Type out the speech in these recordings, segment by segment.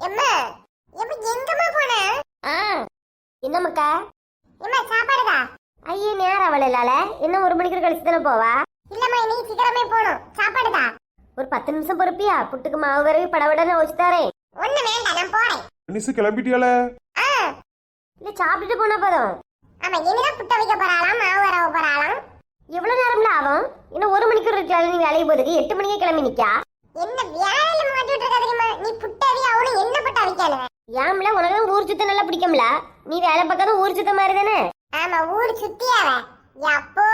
எம்மா எப்ப எங்கம்மா போன? ஆ என்னம்மாக்கா? எம்மா சாப்பாடுதா? ஐயே நேரம் அவளால இன்னும் ஒரு மணிக்கு கழிச்சு தானே போவா? இல்லம்மா இன்னைக்கு சீக்கிரமே போகணும். சாப்பாடுதா? ஒரு பத்து நிமிஷம் பொறுப்பியா? புட்டுக்கு மாவு வரவி படபடன்னு வச்சு தரேன் ஒண்ணு வேண்டாம் நான் போறேன். அனிசு கிளம்பிட்டியால? ஆ. இல்ல சாப்பிட்டுட்டு போனா போதும். ஆமா இனிதான் புட்ட வைக்க போறாளாம் மாவு வரவ போறாளாம். எவ்வளவு நேரம்ல ஆகும்? இன்னும் ஒரு மணிக்கு ஒரு கிளம்பி வேலைக்கு போறதுக்கு? எட்டு மணிக்கே கிளம்பி நிக்கா என்ன வேலையில மாட்டிட்டு இருக்க தெரியுமா? நீ புட்டாவி அவனும் என்ன புட்டா வைக்கணும் ஏம்ல உனக்கு தான் ஊர் சுத்தம் நல்லா பிடிக்கும்ல? நீ வேலை பார்க்காத ஊர் சுத்த மாதிரி தானே? ஆமா ஊர் சுத்தியாவ அப்போ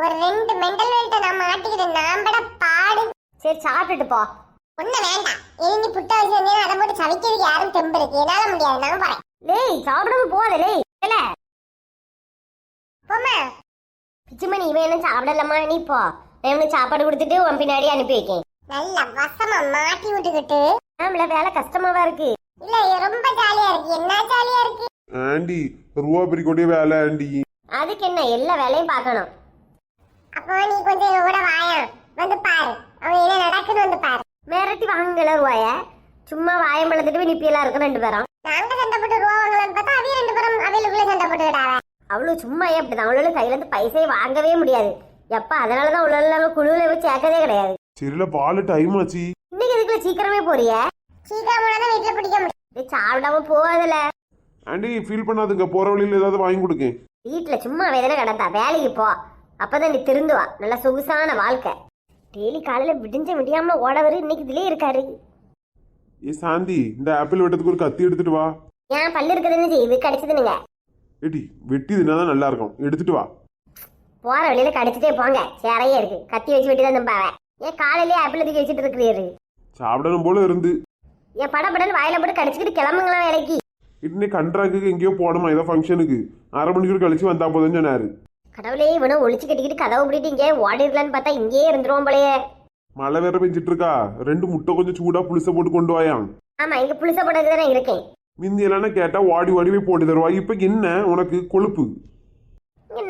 ஒரு ரெண்டு மெண்டல் வெயிட்ட நான் மாட்டிக்கிட்டு நாம்பட பாடு. சரி சாப்பிட்டுட்டு போ. ஒண்ணு வேண்டாம். இனி நீ புட்ட வச்சு அதை போட்டு சமைக்கிறதுக்கு யாரும் தெம்பு இருக்கு. என்னால முடியாது. நான் போறேன். லேய் சாப்பிடாம போதே லேய் இல்ல. போமா பிச்சுமணி இவன் என்ன சாப்பிடலாமா நீ போ. நான் இவனுக்கு சாப்பாடு கொடுத்துட்டு உன் பின்னாடி அனுப்பி வைக்கேன். நல்ல வசமா மாட்டி விட்டுக்கிட்டு. ஆம்ல வேலை கஷ்டமாவா இருக்கு? இல்ல ரொம்ப ஜாலியா இருக்கு. என்ன ஜாலியா இருக்கு? ஆண்டி ரூபா பிரிக்கொண்டே வேலை ஆண்டி. அதுக்கு என்ன எல்லா வேலையும் பார்க்கணும். அப்போ நீ கொஞ்சம் இவன் கூட வாயா? வந்து பாரு. அவன் என்ன நடக்குன்னு வந்து பாரு. மிரட்டி வாங்கல ரூபாய. சும்மா வாயம் பழத்துட்டு போய் நிப்பியெல்லாம் இருக்கும் ரெண்டு பேரும். நாங்க சண்டை போட்டு ரூபா வாங்கலாம்னு பார்த்தா அவைய ரெண்டு பேரும் அவையிலுக்குள்ள சண்டை போட்டுக்கிட்டாவ. அவ்வளவு சும்மா அப்படிதான் அவளால கையில இருந்து பைசையை வாங்கவே முடியாது. எப்ப அதனாலதான் நம்ம குழுவுல போய் சேர்க்கதே கிடையாது. சரில பால் டைம் ஆச்சு. இன்னைக்கு இதுக்குள்ள சீக்கிரமே போறிய? சீக்கிரம் போனா வீட்டுல பிடிக்க முடியும். டேய், சாப்பிடாம போகாதல. Aunty feel பண்ணாதுங்க. போற வழியில ஏதாவது வாங்கி கொடுங்க. வீட்டுல சும்மா வேதனை கிடந்தா வேலைக்கு போ. அப்பதான் நீ திருந்துவா நல்ல சொகுசான வாழ்க்கை. டெய்லி காலையில விடிஞ்ச முடியாம ஓடவர் இன்னைக்கு இதுலயே இருக்காரு. ஏ சாந்தி இந்த ஆப்பிள் வெட்டத்துக்கு ஒரு கத்தி எடுத்துட்டு வா. ஏன் பல்லு இருக்குதுன்னு செய்யுது கடிச்சதுனுங்க. ஏடி வெட்டி தின்னாதான் நல்லா இருக்கும். எடுத்துட்டு வா. போற வழியில கடிச்சிட்டே போங்க. சேரையே இருக்கு. கத்தி வச்சு வெட்டி தான் நம்பாவ ஏன் காலையிலேயே ஆப்பிள் தூக்கி வச்சுட்டு இருக்கிறீரு. சாப்பிடணும் போல இருந்து. ஏன் படப்படன்னு வாயில போட்டு கடிச்சிக்கிட்டு கிளம்புங்களா வேலைக்கு? இன்னைக்கு கண்ட்ராக்கு எங்கேயோ போகணுமா ஏதோ ஃபங்க்ஷனுக்கு அரை மணிக்கூர் கழிச்சு வந்தா போதும்னு சொன்னாரு. கடவுளே இவனை ஒளிச்சு கட்டிக்கிட்டு கதவு பிடிட்டு இங்கே ஓடிடலான்னு பார்த்தா இங்கேயே இருந்துருவோம் போலயே. மழை வேற பெஞ்சிட்டு இருக்கா? ரெண்டு முட்டை கொஞ்சம் சூடா புளிச போட்டு கொண்டு வாயாம். ஆமா இங்க புளிச போட்டதுக்கு தானே இருக்கேன். மிந்தி எல்லாம் கேட்டா வாடி வாடி போய் போட்டு தருவா. இப்ப என்ன உனக்கு கொழுப்பு?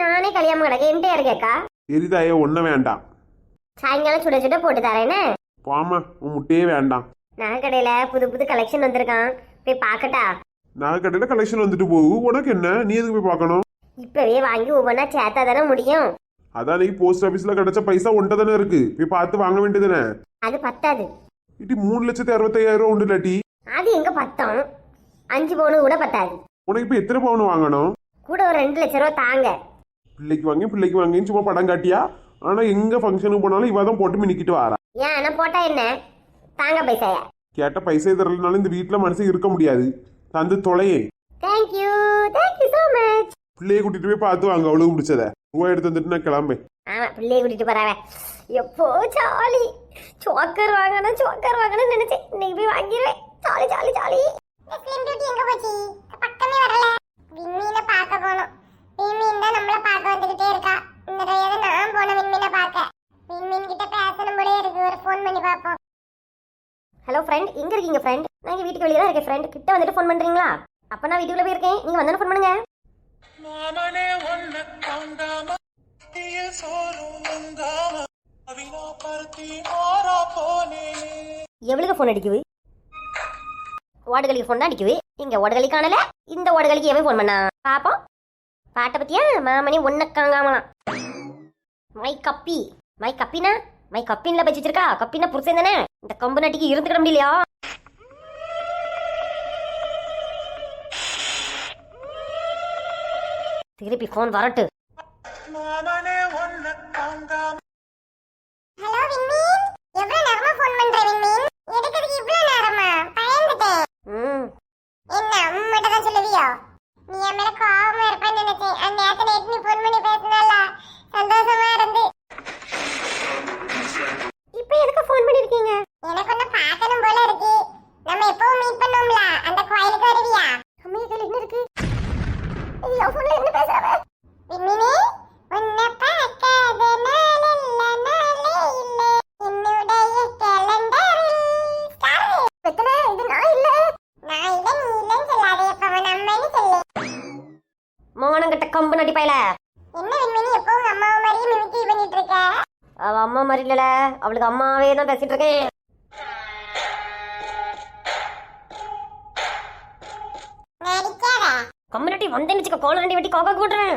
நானே கல்யாணம் கிடக்க என்கிட்ட இருக்கேக்கா எரிதாயே ஒன்றும் வேண்டாம். சாயங்காலம் சுட சுட போட்டு தரேன்னு பாமா உன் முட்டையே வேண்டாம். நகை கடையில புது புது கலெக்ஷன் வந்திருக்கான் போய் பார்க்கட்டா? நான் கடையில் கலெக்ஷன் வந்துட்டு போகு உனக்கு என்ன? நீ எதுக்கு போய் பார்க்கணும்? இப்பவே வாங்கி ஒவ்வொன்றா சேர்த்தா தானே முடியும். அதான் நீ போஸ்ட் ஆஃபீஸ்ல கிடைச்ச பைசா ஒன்றை தானே இருக்கு. போய் பார்த்து வாங்க வேண்டியதுதானே? அது பத்தாது. இட்டி மூணு லட்சத்தி அறுபத்தையாயிரம் ரூபா உண்டு இல்லாட்டி அது எங்க பத்தம்? அஞ்சு பவுனு கூட பத்தாது. உனக்கு இப்போ எத்தனை பவுன் வாங்கணும்? கூட ஒரு ரெண்டு லட்ச ரூபா தாங்க. பிள்ளைக்கு வாங்கி பிள்ளைக்கு வாங்கின்னு சும்மா படம் காட்டியா? ஆனா எங்க ஃபங்க்ஷனுக்கு போனாலும் இவ தான் போட்டு மினிக்கிட்டு வாரா ஏன் நான் போட்டா என்ன? தாங்க பைசாயா. கேட்ட பைசா தரலனாலும் இந்த வீட்டில் மனுஷன் இருக்க முடியாது. தந்து தொலையே. Thank you thank you so much பிள்ளைய கூட்டிட்டு போய் பார்த்து வாங்க அவளுக்கு பிடிச்சத. ரூபா எடுத்து வந்துட்டு நான் கிளம்பேன் ஆமா பிள்ளைய கூட்டிட்டு போறாவ எப்போ ஜாலி. சோக்கர் வாங்கணும் சோக்கர் வாங்கணும்னு நினைச்சேன். இன்னைக்கு போய் வாங்கிடுவேன். Jolly jolly jolly. Slim beauty எங்க போச்சு? பக்கமே வரல. விண்மீனை பார்க்க போனோம். விண்மீன் தான் நம்மள பார்க்க வந்துகிட்டே இருக்கா. இந்த தடவை நான் போன விண்மீனை பார்க்க. விண்மீன் கிட்ட பேசணும் போலே இருக்கு. ஒரு ஃபோன் பண்ணி பார்ப்போம். ஹலோ ஃப்ரெண்ட் எங்க இருக்கீங்க ஃப்ரெண்ட் நான் இங்க வீட்டுக்கு வெளியே தான் இருக்கேன் ஃப்ரெண்ட் கிட்ட வந்துட்டு ஃபோன் பண்றீங்களா? அப்ப நான் வீட்டுக்குள்ள போயிருக்கேன். நீங்க வந்தோன்னு ஃபோன் பண்ணுங்க. மாமனே ஒன்ன காண்டாம தீய சோறும் உங்காம அவினா பருத்தி மாறா போனேனே எவ்வளவு ஃபோன் அடிக்குது? ஓடுகளுக்கு ஃபோன் தான் அடிக்குது. இங்க ஓடுகளி காணல. இந்த ஓடுகளுக்கு எவன் ஃபோன் பண்ணா. பாப்போம். பாட்டை பத்தியா? மாமணி ஒன்ன காங்காமலாம் மை கப்பி. மை கப்பினா? மை கப்பின்ல வச்சிருக்கா? கப்பினா புருஷன் தானே? இந்த கம்பு நாட்டிக்கு இருந்துக்கிட முடியலையா? திருப்பி ஃபோன் வரட்டு. பையல. என்ன விண்மணி எப்பவும் அம்மா மாதிரி மிமிக்ரி பண்ணிட்டு இருக்க அவ அம்மா மாதிரி இல்லல. அவளுக்கு அம்மாவே தான் பேசிட்டு இருக்கேன் கம்யூனிட்டி வந்தேன்னு வச்சுக்க கோலாண்டி வெட்டி கோகா கூட்டுறேன்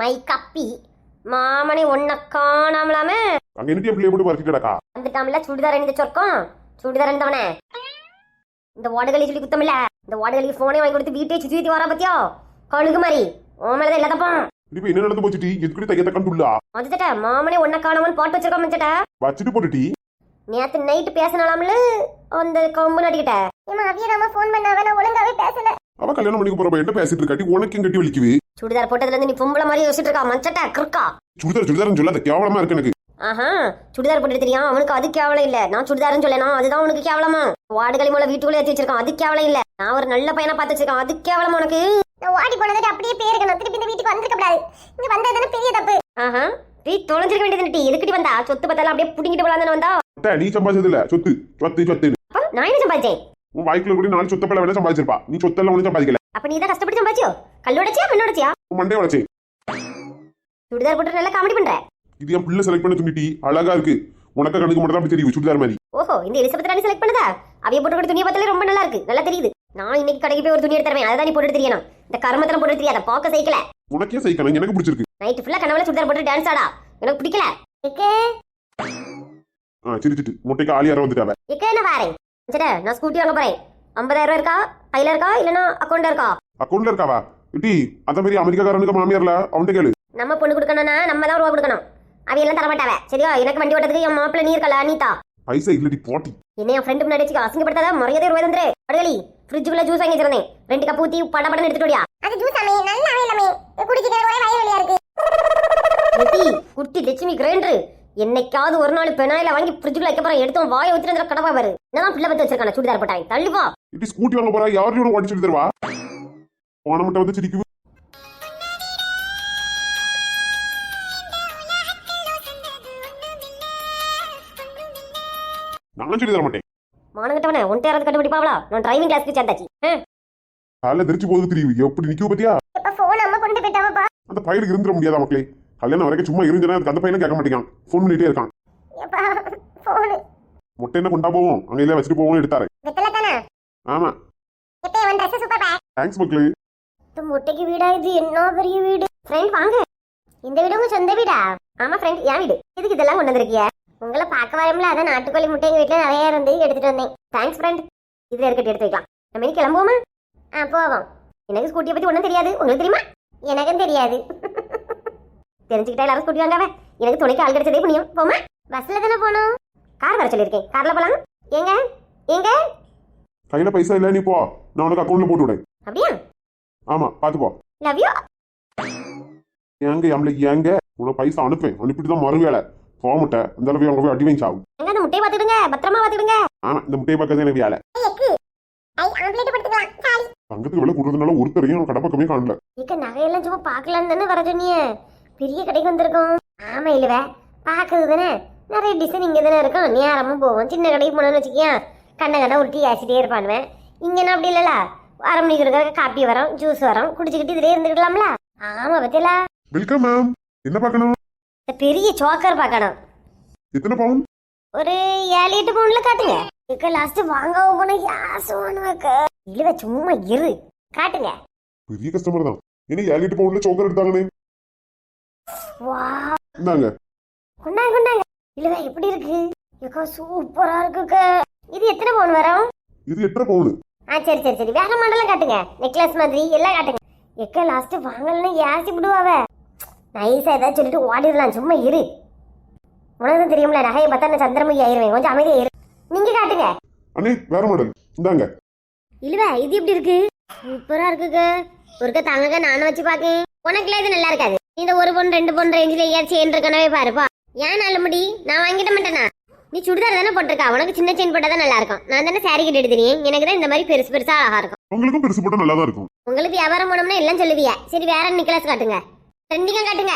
மை கப்பி மாமனே ஒன்ன காணாமலாமே. அங்க இருந்து என் போட்டு பறிச்சுட்டடா வந்துட்டாமல சுடிதார் அணிந்த சொர்க்கம். சுடிதார் அணிந்தவனே. இந்த ஓடுகளி சொல்லி குத்தமில்ல. இந்த ஓடுகளி போனே வாங்கி கொடுத்து வீட்டை சுத்தி சுத்தி வரா பத்தியோ? கழுகு மாதிரி உன் மேலதான் இல்ல தப்பா? இப்ப என்ன நடந்து போச்சுட்டி எதுக்கு தைக்க தக்கன்னு துள்ளா வந்துட்ட மாமனே ஒன்ன காணாமல் போட்டு வச்சிருக்கோம் மச்சட்ட வச்சுட்டு போட்டுட்டி நேத்து நைட்டு பேசினாலாம்ல அந்த கொம்பு நடிக்கிட்ட. இம்மா அவியதாம ஃபோன் பண்ணாவ நான் ஒழுங்காவே பேசல. அவ கல்யாணம் பண்ணிக்க போற பையன் பேசிட்டு இருக்காட்டி உனக்கும் கட்டி வலிக்குது? சுடிதார் போட்டதுல இருந்து நீ பொம்பளை மாதிரி யோசிச்சுட்டு இருக்கா? மச்சட்ட கிறுக்கா? சுடிதார் சுடிதார்னு சொல்லாத கேவலமா இருக்கு எனக்கு. ஆஹா சுடிதார் போட்டு தெரியும் அவனுக்கு அது கேவலம் இல்ல. நான் சுடிதார்னு சொல்லணும் அதுதான் உனக்கு கேவலமா? வாடுகளி மூலம் வீட்டுக்குள்ளே ஏத்தி வச்சிருக்கான். அது கேவலம் இல்ல. நான் ஒரு நல்ல பையனை பார்த்து வச்சிருக்கேன். அது கேவலமா உனக்கு? நான் ஓடி போனதுக்கு அப்படியே போயிருக்கணும் திருப்பி இந்த வீட்டுக்கு வந்திருக்க கூடாது. இங்க வந்ததுன்னு பெரிய தப்பு. ஆஹா நீ தொலைஞ்சிருக்க வேண்டியது டீ. எதுக்கிட்டு வந்தா? சொத்து பத்தெல்லாம் அப்படியே புடிங்கிட்டு போலான்னு வந்தா? நீ சம்பாதிச்சது இல்ல சொத்து சொத்து சொத்து நான் என்ன சம்பாதிச்சேன்? உன் வாய்க்குள்ள கூட நாலு சொத்த பல வேணா சம்பாதிச்சிருப்பா. நீ சொத்தெல்லாம் ஒண்ணு சம்பாதிக்கல. அப்ப நீ தான் கஷ்டப்பட்டு சம்பாதிச்சியோ? கல்லோடச்சியா மண்ணோடச்சியா உன் மண்டே வளச்சே சுடிதார் போட்டு நல்லா காமெடி பண்ற? இது என் பிள்ளை செலக்ட் பண்ண துணிட்டி அழகா இருக்கு. உனக்கு கணக்கு மட்டும் தான் அப்படி தெரியும் சுடிதார் மாதிரி. ஓஹோ இந்த எலிசபெத் ராணி செலக்ட் பண்ணதா? அவைய போட்டு கூட துணியை பார்த்தாலே ரொம்ப நல்லா இருக்கு. நல்லா தெரியுது. நான் இன்னைக்கு கடைக்கு போய் ஒரு துணி எடுத்து தருவேன். அதான் நீ போட்டு தெரியணும். இந்த கர்மத்தனம் போட்டு தெரியாத. பார்க்க சைக்கிள உனக்கே சைக்கணும் எனக்கு பிடிச்சிருக்கு. நைட்டு ஃபுல்லா கனவுல சுடிதார் போட்டு டான்ஸ் ஆடா. எனக்கு பிடிக்கல. ஆ சிரிச்சிட்டு. முட்டைக்கு ஆளியார வந்துட்டாவ. எக்கே என்ன வாரேன் சரி நான் ஸ்கூட்டி வாங்க போறேன். ஐம்பதாயிரம் ரூபாய் இருக்கா? கையில இருக்கா? இல்லனா அக்கௌண்ட்ல இருக்கா? அக்கௌண்ட்ல இருக்காவா? இட்டி அந்த மாதிரி அமெரிக்காக்காரனுக்கு மாமியார்ல அவன்கிட்ட கேளு. நம்ம பொண்ணு கொடுக்கணும்னா நம்ம தான் ரூபா கொடுக்கணும். அவையெல்லாம் தரமாட்டாவ. சரியா எனக்கு வண்டி ஓட்டத்துக்கு என் மாப்பிள்ள நீ இருக்கல அனிதா. பைசா இல்லடி போட்டி. என்ன என் ஃப்ரெண்டு முன்னாடி வச்சு அசிங்கப்படுத்தாத மரியாதை ரூபாய் தந்துரு. அடகளி ஃப்ரிட்ஜுக்குள்ள ஜூஸ் வாங்கி வச்சிருந்தேன். ரெண்டு கப் ஊத்தி பட படம் எடுத்துட்டு அது ஜூஸ் அமே நல்லாவே இல்லமே. குடிச்சிட்டு ஒரே வயிறு வலியா இருக்கு. குட்டி லட்சுமி கிரைண்டர் என்னைக்காவது ஒரு நாள் பெனாயில வாங்கி ஃப்ரிட்ஜுக்குள்ள வைக்க போறேன். எடுத்து வாயை ஊத்திட்டு கடப்பா பாரு. என்னதான் பிள்ளை பத்தி வச்சிருக்கான சுடிதார் போட்டாங்க தள்ளி போ. இட்டி ஸ்கூட்டி வாங்க போறா யாரையும் ஓடி சொல்லி தருவா போன மட்டும் வந்து சிரிக்குது. நான் சொல்லி தர மாட்டேன் மானங்கிட்டவனே ஒன்றை யாராவது கண்டுபிடிப்பாவளா? நான் டிரைவிங் கிளாஸ்க்கு சேர்ந்தாச்சு. ஆ, காலைல தெரிச்சு போகுது தெரியும் எப்படி நிக்க பத்தியா? போன் அம்மா கொண்டு போயிட்டாவப்பா? அந்த பையனுக்கு இருந்துட முடியாதா மக்களே? கல்யாணம் வரைக்கும் சும்மா இருந்துனா அந்த பையனும் கேட்க மாட்டேங்கான். ஃபோன் பண்ணிட்டே இருக்கான். முட்டை என்ன கொண்டா போவோம்? அங்க இல்ல வச்சுட்டு போவோம் எடுத்தாரு. ஆமா. தேங்க்ஸ் மக்களே. முட்டைக்கு வீடா இது என்ன பெரிய வீடு? ஃப்ரெண்ட் வாங்க. இந்த வீடு உங்க சொந்த வீடா? ஆமா ஃப்ரெண்ட் என் வீடு. எதுக்கு இதெல்லாம் கொண்டு வந்திருக்கிய? உங்களை பார்க்க வரமுல அதான் நாட்டுக்கோழி முட்டை எங்க வீட்டுல நிறைய இருந்து எடுத்துட்டு வந்தேன். தேங்க்ஸ் ஃப்ரெண்ட் இதுல இருக்கட்டு எடுத்து வைக்கலாம். நம்ம இனி கிளம்புவோமா? ஆ போவோம். எனக்கு ஸ்கூட்டியை பத்தி ஒன்றும் தெரியாது. உங்களுக்கு தெரியுமா? எனக்கும் தெரியாது. தெரிஞ்சுக்கிட்டா எல்லாரும் ஸ்கூட்டி வாங்காவ எனக்கு துணைக்கு ஆள் கிடைச்சதே புண்ணியம். போமா? பஸ்ல தானே போகணும்? கார் வர சொல்லியிருக்கேன். கார்ல போலாம். ஏங்க? ஏங்க? கையில பைசா இல்ல நீ போ. நான் உனக்கு அக்கௌண்ட்ல போட்டு விடேன் அப்படியா? ஆமா பாத்து போ. லவ் யூ ஏங்க எம்ல ஏங்க. உனக்கு பைசா அனுப்பேன் அனுப்பிட்டு தான் மறு வேலை. போக முட்டை அந்த அளவு அங்க போய் அடி வாங்கி சாகும் அந்த முட்டையை பார்த்துடுங்க பத்திரமா பார்த்துடுங்க ஆமா இந்த முட்டையை பார்க்கறது எனக்கு வேலை. எக்கு. ஐ ஆம்லேட் படுத்துக்கலாம். சாரி. தங்கத்துக்கு விலை கொடுறதுனால ஒருத்தரையும் கடை பக்கமே காணல. இக்க நகையெல்லாம் சும்மா பார்க்கலான்னு தானே வர சொன்னீங்க? பெரிய கடைக்கு வந்திருக்கோம். ஆமா இல்லவ பார்க்கறது தானே. நிறைய டிசைன் இங்கே தானே இருக்கும். நேரமும் போவோம் சின்ன கடைக்கு போனோம்னு வச்சுக்கியா கண்ணை கண்ணை உருட்டி ஆசிட்டே இருப்பானுவேன் இங்கன்னா அப்படி இல்லல அரை மணிக்கு இருக்கிற காப்பி வரும் ஜூஸ் வரும். குடிச்சுக்கிட்டு இதுலயே இருந்துக்கலாம்ல ஆமா பத்தியலா? வெல்கம் மேம் என்ன பார்க்கணும்? இந்த பெரிய சோக்கர் பார்க்கணும். எத்தனை பவுன்? ஒரு ஏழு எட்டு பவுன்ல காட்டுங்க. இக்க லாஸ்ட் வாங்கவும் போன யாசு வைக்க இழுவ சும்மா இரு. காட்டுங்க. பெரிய கஸ்டமர் தான். என்ன ஏழு எட்டு பவுன்ல சோக்கர் எடுத்தாங்கன்னு வா இந்தாங்க. கொண்டாங்க கொண்டாங்க. இல்லவா எப்படி இருக்கு? ஏக்கா சூப்பரா இருக்குக்க. இது எத்தனை பவுன் வரும்? இது எட்டரை பவுன்? ஆ சரி சரி சரி. வேற மாடலாம் காட்டுங்க. நெக்லஸ் மாதிரி எல்லாம் காட்டுங்க. எக்க லாஸ்ட் வாங்கலன்னு ஏசி விடுவாவ நைஸா ஏதாவது சொல்லிட்டு ஓடிடலாம். சும்மா இரு. உனக்கு தெரியும்ல நகையை பார்த்தா நான் சந்திரமுகி ஆயிருவேன். கொஞ்சம் அமைதியா இரு. நீங்க காட்டுங்க. அண்ணே வேற மாடல். இந்தாங்க. இல்லவா இது எப்படி இருக்கு? சூப்பரா இருக்குக்க ஒருக்க தாங்க நானும் வச்சு பாக்கேன் உனக்குலாம் இது நல்லா இருக்காது. நீ இந்த ஒரு பொண்ணு ரெண்டு பொண்ணு ரேஞ்சில் ஏன் செயின் இருக்கனவே பாருப்பா. ஏன் நல்ல முடி? நான் வாங்கிட மாட்டேனா? நீ சுடிதார் தானே போட்டிருக்கா? உனக்கு சின்ன செயின் போட்டா தான் நல்லா இருக்கும். நான் தானே சாரி கட்டி எடுத்துறேன் எனக்கு தான் இந்த மாதிரி பெருசு பெருசா அழகா இருக்கும். உங்களுக்கும் பெருசு போட்டா நல்லா தான் இருக்கும். உங்களுக்கு வியாபாரம் போனோம்னா எல்லாம் சொல்லுவிய. சரி வேற நிக்கலாஸ் காட்டுங்க. ட்ரெண்டிங்கா காட்டுங்க.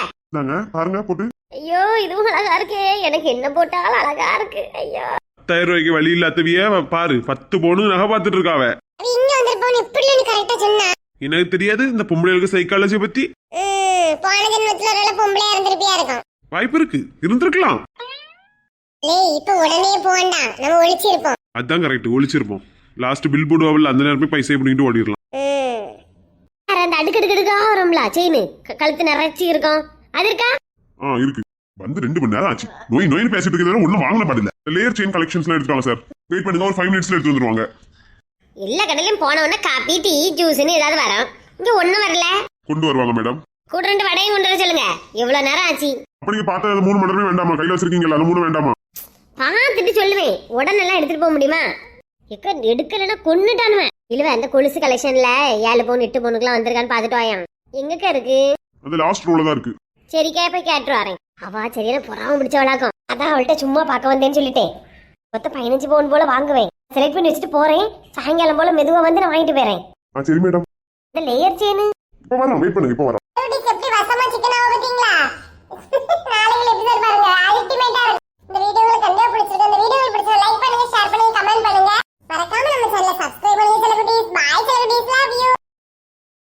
பாருங்க போட்டு. ஐயோ இதுவும் அழகா இருக்கே. எனக்கு என்ன போட்டாலும் அழகா இருக்கு. ஐயோ. பத்தாயிரம் ரூபாய்க்கு வழி இல்லாதவிய பாரு பத்து பவுனு நகை பார்த்துட்டு இருக்காவ. இங்க வந்திருப்போம். இப்படி நீ கரெக்டா சொன்ன. எனக்கு தெரியாது இந்த பொம்பளைகளுக்கு சைக்காலஜி பத்தி. போன ஜென்மத்துல ஒரு பொம்பளையா இருந்திருப்பியா இருக்கும். வாய்ப்பு இருக்கு. இருந்திருக்கலாம். லேய் இப்ப உடனே போண்டா நம்ம ஒளிச்சிருப்போம் அதான் கரெக்ட் ஒழிச்சிருப்போம். லாஸ்ட் பில் போடுவாவில் அந்த நேரம் பைசா பண்ணிட்டு ஓடிடலாம். ம், அடுக்கடுக்கடுக்கா வரும்ல செயின் கழுத்து நிறைச்சி இருக்கும். அது இருக்கா? ஆ இருக்கு. வந்து ரெண்டு மணி நேரம் ஆச்சு. நோய் நோய்னு பேசிட்டு இருக்கிறது ஒன்றும் வாங்கின பாடில்ல லேயர் செயின் கலெக்ஷன்ஸ்லாம் எடுத்துவாங்க சார் வெயிட் பண்ணுங்க ஒரு ஃபைவ் மினிட்ஸ்ல எடுத்து வந்துருவாங்க. எல்லா கடையிலும் போன உடனே காப்பி டீ ஜூஸ்னு ஏதாவது வரும். இங்க ஒண்ணும் வரல. கொண்டு வருவாங்க மேடம் கூட ரெண்டு வடையும் கொண்டு வர சொல்லுங்க. எவ்வளவு நேரம் ஆச்சு? அப்ப நீங்க பார்த்த அது மூணு மணி நேரமே வேண்டாமா? கையில வச்சிருக்கீங்களா அது மூணு வேண்டாமா? பார்த்துட்டு சொல்லுவேன். உடனே எல்லாம் எடுத்துட்டு போக முடியுமா? எக்க எடுக்கலைன்னா கொன்னுட்டானுவேன் இல்லவ அந்த கொலுசு கலெக்ஷன்ல ஏழு பவுன் எட்டு பவுனுக்குலாம் வந்திருக்கான்னு பார்த்துட்டு வாயான். எங்கக்கா இருக்கு? அது லாஸ்ட் ரோல தான் இருக்கு. சரிக்கா போய் கேட்டு வரேன் அவா சரியான புறாம பிடிச்சவளாக்கும் அதான் அவள்கிட்ட சும்மா பார்க்க வந்தேன்னு சொல்லிட்டேன் மொத்தம் பதினஞ்சு பவுன் போல வாங்குவேன் செலக்ட் பண்ணி வச்சுட்டு போறேன் சாயங்காலம் போல மெதுவா வந்து நான் வாங்கிட்டு போறேன் ஆ சரி மேடம் இந்த லேயர் செயின் இப்போ வரேன் வெயிட் பண்ணுங்க இப்போ வரேன் எப்படி செப்டி வசமா சிக்கன் ஆக பாத்தீங்களா நாளைக்கு மறக்காம நம்ம சேனலை சப்ஸ்கிரைப் பண்ணுங்க celebrities by celebrities love you